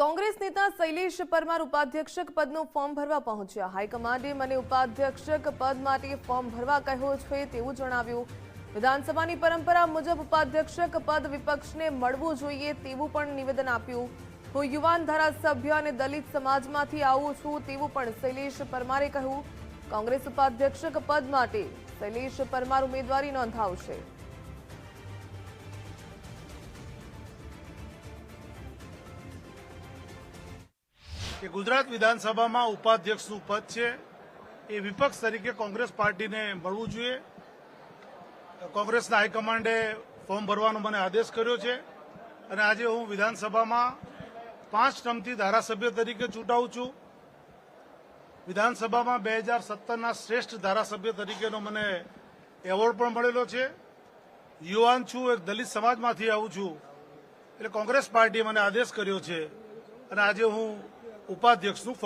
કોંગ્રેસ નેતા શૈલેષ પરમાર ઉપાધ્યક્ષક પદનું ફોર્મ ભરવા પહોંચ્યા. હાઈકમાન્ડે મને ઉપાધ્યક્ષક પદ માટે ફોર્મ ભરવા કહ્યો છે તેવું જણાવ્યું. વિધાનસભાની પરંપરા મુજબ ઉપાધ્યક્ષક પદ વિપક્ષને મળવું જોઈએ તેવું પણ નિવેદન આપ્યું. હું યુવાન ધારાસભ્ય અને દલિત સમાજમાંથી આવું છું તેવું પણ શૈલેષ પરમારે કહ્યું. કોંગ્રેસ ઉપાધ્યક્ષક પદ માટે શૈલેષ પરમાર ઉમેદવારી નોંધાવશે. કે ગુજરાત વિધાનસભામાં ઉપાધ્યક્ષનું પદ છે એ વિપક્ષ તરીકે કોંગ્રેસ પાર્ટીને મળવું જોઈએ. કોંગ્રેસના હાઈકમાન્ડે ફોર્મ ભરવાનો મને આદેશ કર્યો છે અને આજે હું વિધાનસભામાં પાંચ ટર્મથી ધારાસભ્ય તરીકે ચૂંટાવું છું. વિધાનસભામાં બે હજાર સત્તરના શ્રેષ્ઠ ધારાસભ્ય તરીકેનો મને એવોર્ડ પણ મળેલો છે. યુવાન છું, એક દલિત સમાજમાંથી આવું છું. એટલે કોંગ્રેસ પાર્ટીએ મને આદેશ કર્યો છે અને આજે હું ઉપાધ્યક્ષનું ફોર્મ